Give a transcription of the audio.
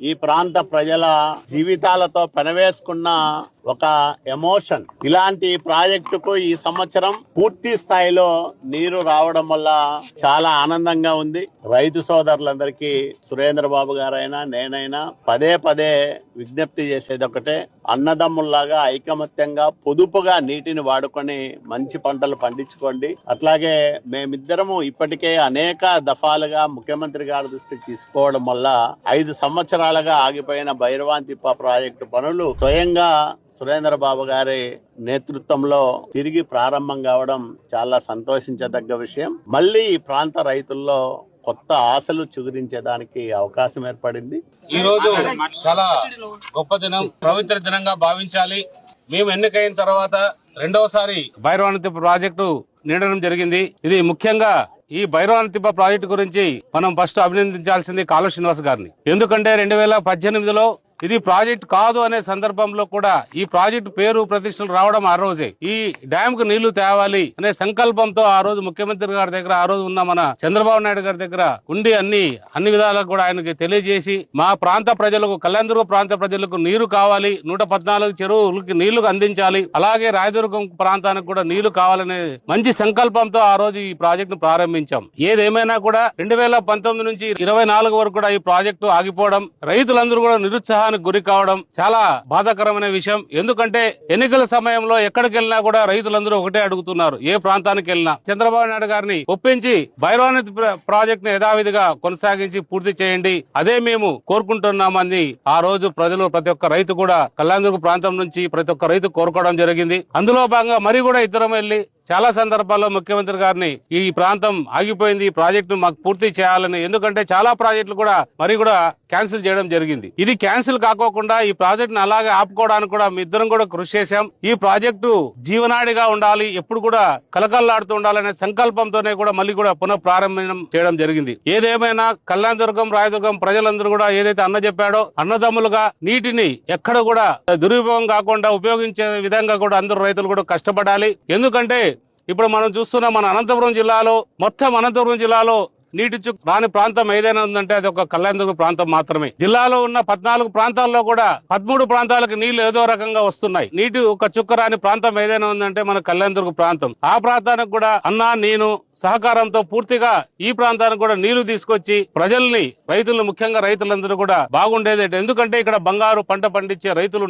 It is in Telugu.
ఈ ప్రాంత ప్రజల జీవితాలతో పెనవేసుకున్న ఒక ఎమోషన్. ఇలాంటి ప్రాజెక్టుకు ఈ సంవత్సరం పూర్తి స్థాయిలో నీరు రావడం వల్ల చాలా ఆనందంగా ఉంది. రైతు సోదరులందరికీ సురేంద్ర బాబు గారైనా నేనైనా పదే పదే విజ్ఞప్తి చేసేది ఒకటే అన్నదమ్ముల్లాగా ఐకమత్యంగా పొదుపుగా నీటిని వాడుకొని మంచి పంటలు పండించుకోండి. అట్లాగే మేమిద్దరము ఇప్పటికే అనేక దఫాలుగా ముఖ్యమంత్రి గారి దృష్టికి తీసుకోవడం వల్ల ఐదు సంవత్సరాలుగా ఆగిపోయిన భైరవాంతిప్ప ప్రాజెక్టు పనులు స్వయంగా సురేంద్ర బాబు గారి నేతృత్వంలో తిరిగి ప్రారంభం కావడం చాలా సంతోషించదగ్గ విషయం. మళ్ళీ ఈ ప్రాంత రైతుల్లో కొత్త ఆశలు చిగురించేదానికి అవకాశం ఏర్పడింది. ఈ రోజు చాలా గొప్ప దినం పవిత్ర దినంగా భావించాలి. మేము ఎన్నికైన తర్వాత రెండవసారి భైరవానతిప్ప ప్రాజెక్టు నీడడం జరిగింది. ఇది ముఖ్యంగా ఈ భైరవానతిప్ప ప్రాజెక్టు గురించి మనం ఫస్ట్ అభినందించాల్సింది కాళ శ్రీనివాస్ గారిని. ఎందుకంటే రెండు వేల పద్దెనిమిదిలో ఇది ప్రాజెక్ట్ కాదు అనే సందర్భంలో కూడా ఈ ప్రాజెక్టు పేరు ప్రతిష్టలు రావడం ఆ రోజే. ఈ డ్యామ్కు నీళ్ళు తేవాలి అనే సంకల్పంతో ఆ రోజు ముఖ్యమంత్రి గారి దగ్గర ఆ రోజు ఉన్న మన చంద్రబాబు నాయుడు గారి దగ్గర ఉండి అన్ని అన్ని విధాలకు కూడా ఆయనకి తెలియజేసి మా ప్రాంత ప్రజలకు కళ్యాణదుర్గ ప్రాంత ప్రజలకు నీరు కావాలి నూట పద్నాలుగు చెరువులకి నీళ్ళు అందించాలి అలాగే రాయదుర్గం ప్రాంతానికి కూడా నీళ్ళు కావాలనే మంచి సంకల్పంతో ఆ రోజు ఈ ప్రాజెక్టు ప్రారంభించాం. ఏదేమైనా కూడా రెండు వేల పంతొమ్మిది నుంచి ఇరవై నాలుగు వరకు కూడా ఈ ప్రాజెక్టు ఆగిపోవడం రైతులందరూ కూడా నిరుత్సాహానికి గురి కావడం చాలా బాధాకరమైన విషయం. ఎందుకంటే ఎన్నికల సమయంలో ఎక్కడికి వెళ్ళినా కూడా రైతులందరూ ఒకటే అడుగుతున్నారు ఏ ప్రాంతానికి వెళ్ళినా. చంద్రబాబు నాయుడు గారిని ఒప్పించి భైరవాని ప్రాజెక్ట్ను యథావిధిగా కొనసాగించి పూర్తి చేయండి. అదే మేము కోరుకుంటున్నామని ఆ రోజు ప్రజలు ప్రతి ఒక్క రైతు కూడా కళ్యాణదుర్గ ప్రాంతం నుంచి ప్రతి ఒక్క రైతు కోరుకోవడం జరిగింది. అందులో భాగంగా మరి కూడా ఇద్దరం వెళ్ళి చాలా సందర్భాల్లో ముఖ్యమంత్రి గారిని ఈ ప్రాంతం ఆగిపోయింది ఈ ప్రాజెక్టు మాకు పూర్తి చేయాలని. ఎందుకంటే చాలా ప్రాజెక్టులు కూడా మరి కూడా క్యాన్సిల్ చేయడం జరిగింది. ఇది క్యాన్సిల్ కాకోకుండా ఈ ప్రాజెక్టును అలాగే ఆపుకోవడానికి కూడా మీ ఇద్దరం కూడా కృషి చేశాం. ఈ ప్రాజెక్టు జీవనాడిగా ఉండాలి ఎప్పుడు కూడా కలకల్లాడుతూ ఉండాలనే సంకల్పంతోనే కూడా మళ్ళీ కూడా పునః ప్రారంభం చేయడం జరిగింది. ఏదేమైనా కళ్యాణదుర్గం రాయదుర్గం ప్రజలందరూ కూడా ఏదైతే అన్న చెప్పాడో అన్నదమ్ములుగా నీటిని ఎక్కడ కూడా దురుపయోగం కాకుండా ఉపయోగించే విధంగా కూడా అందరూ రైతులు కూడా కష్టపడాలి. ఎందుకంటే ఇప్పుడు మనం చూస్తున్న మన అనంతపురం జిల్లాలో మొత్తం అనంతపురం జిల్లాలో నీటి చు రాని ప్రాంతం ఏదైనా ఉందంటే అది ఒక కళ్యాణదుర్గ ప్రాంతం మాత్రమే. జిల్లాలో ఉన్న పద్నాలుగు ప్రాంతాల్లో కూడా పదమూడు ప్రాంతాలకు నీళ్ళు ఏదో రకంగా వస్తున్నాయి. నీటి ఒక చుక్క రాని ప్రాంతం ఏదైనా ఉందంటే మన కళ్యాణదుర్గ ప్రాంతం. ఆ ప్రాంతానికి కూడా అన్నా నేను సహకారంతో పూర్తిగా ఈ ప్రాంతానికి కూడా నీళ్ళు తీసుకొచ్చి ప్రజల్ని రైతులు ముఖ్యంగా రైతులందరూ కూడా బాగుండేది ఎందుకంటే ఇక్కడ బంగారు పంట పండించే రైతులు